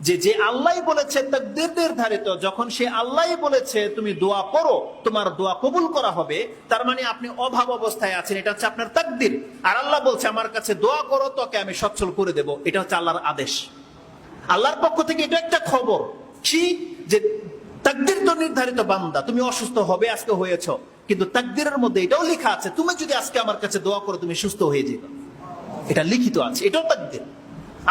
যে যে আল্লাহ বলেছে তাকদীর নির্ধারিত যখন সে আল্লাহ বলেছে তুমি দোয়া করো তোমার দোয়া কবুল করা হবে, তার মানে আপনি অভাব অবস্থায় আছেন, এটা হচ্ছে আপনার তাকদীর। আর আল্লাহ বলছে, আমার কাছে দোয়া করো, তোকে আমি সচ্ছল করে দেব। এটা হচ্ছে আল্লাহর আদেশ। আল্লাহর পক্ষ থেকে এটা একটা খবর। কি? যে তাকদির তো নির্ধারিত বান্দা, তুমি অসুস্থ হবে, আজকে হয়েছ। কিন্তু তাকদিরের মধ্যে এটাও লেখা আছে, তুমি যদি আজকে আমার কাছে দোয়া করো, তুমি সুস্থ হয়ে যাবে এটা লিখিত আছে, এটাও তাকদির।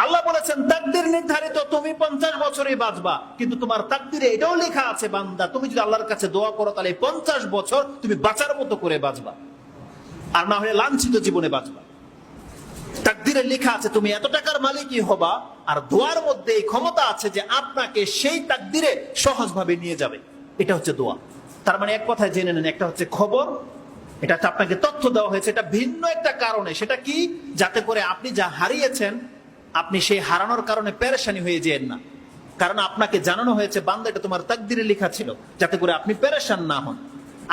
আল্লাহ বলেছেন, তাকদির নির্ধারিত, তুমি পঞ্চাশ বছরে বাঁচবা। কিন্তু তোমার তাকদিরে এটাও লেখা আছে, বান্দা, তুমি যদি আল্লাহর কাছে দোয়া করো, তাহলে পঞ্চাশ বছর তুমি বাঁচার মতো করে বাঁচবা। আর না হলে লাঞ্ছিত জীবনে বাঁচবা। তাকদিরে লেখা আছে, তুমি এত টাকার মালিকই হবা, আর দোয়ার মধ্যে এই ক্ষমতা আছে যে আপনাকে সেই তাকদিরে সহজভাবে নিয়ে যাবে। এটা হচ্ছে দোয়া। তার মানে এক কথায় জেনে নেন, একটা হচ্ছে খবর এটা আপনাকে তথ্য দেওয়া হয়েছে, এটা ভিন্ন একটা কারণে। সেটা কি? যাতে করে আপনি যা হারিয়েছেন আপনি সেই হারানোর কারণে পেরেশানি হয়ে যেন না। কারণ আপনাকে জানানো হয়েছে, বান্দা এটা তোমার তাকদিরে লেখা ছিল, যাতে করে আপনি পেরেশান না হন।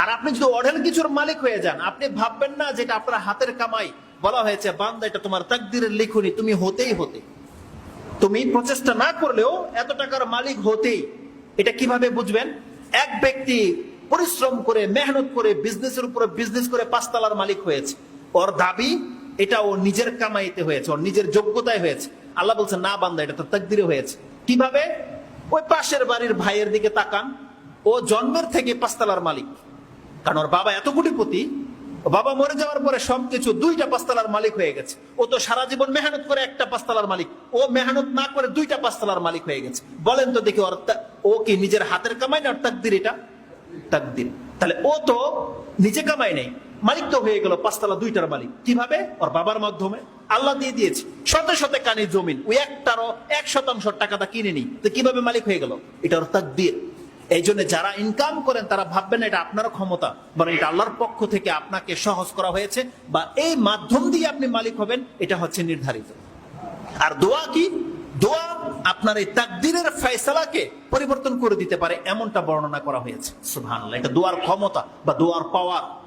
আর আপনি যদি অঢেল কিছুর মালিক হয়ে যান, আপনি ভাববেন না যেটা আপনার হাতের কামাই। বলা হয়েছে, বান্দা এটা তোমার তাকদিরের লিখুনি, তুমি হতেই হতে। তুমি প্রচেষ্টা না করলেও এত টাকার মালিক হতেই। এটা কীভাবে বুঝবেন? এক ব্যক্তি পরিশ্রম করে, মেহনত করে বিজনেসের উপরে বিজনেস করে পাঁচতলার মালিক হয়েছে। ওর দাবি এটা ও নিজের কামাইতে হয়েছে, ওর নিজের যোগ্যতায় হয়েছে। আল্লাহ বলছে, না বান্দা, এটা তো তাকদিরে হয়েছে। কীভাবে? ওই পাশের বাড়ির ভাইয়ের দিকে তাকান। ও জন্মের থেকে পাঁচতলার মালিক। কারণ ওর বাবা এত কোটিপতি বাবা মরে যাওয়ার পরে সবকিছু দুইটা পাঁচতলার মালিক হয়ে গেছে। ও তো সারা জীবন মেহনত করে একটা পাঁচতলার মালিক। ও মেহনত না করে দুইটা পাঁচতলার মালিক হয়ে গেছে। বলেন তো দেখি, ওর ও কি নিজের হাতের কামাই না ওর তাকদির এটা? তাকদির। তাহলে ও তো নিজে কামাই নেই। মালিক তো হয়ে গেল পাঁচতলা, দুইটার মালিক। কীভাবে? ওর বাবার মাধ্যমে। আল্লাহ দিয়ে দিয়েছে। শত শতে কানি জমিন। ওই একটারও এক শতাংশ টাকাটা কিনে নি তো কীভাবে মালিক হয়ে গেল? এটা ওর তাকদির। এই জন্য যারা ইনকাম করেন, তারা ভাববেন এটা আপনার ক্ষমতা, বরং এটা আল্লাহর পক্ষ থেকে আপনাকে সহজ করা হয়েছে বা এই মাধ্যম দিয়ে আপনি মালিক হবেন, এটা হচ্ছে নির্ধারিত। আর দোয়া কি? দোয়া আপনার এই তাকদিরের ফয়সালাকে পরিবর্তন করে দিতে পারে, এমনটা বর্ণনা করা হয়েছে। সুবহানাল্লাহ, এটা দোয়ার ক্ষমতা বা দোয়ার পাওয়ার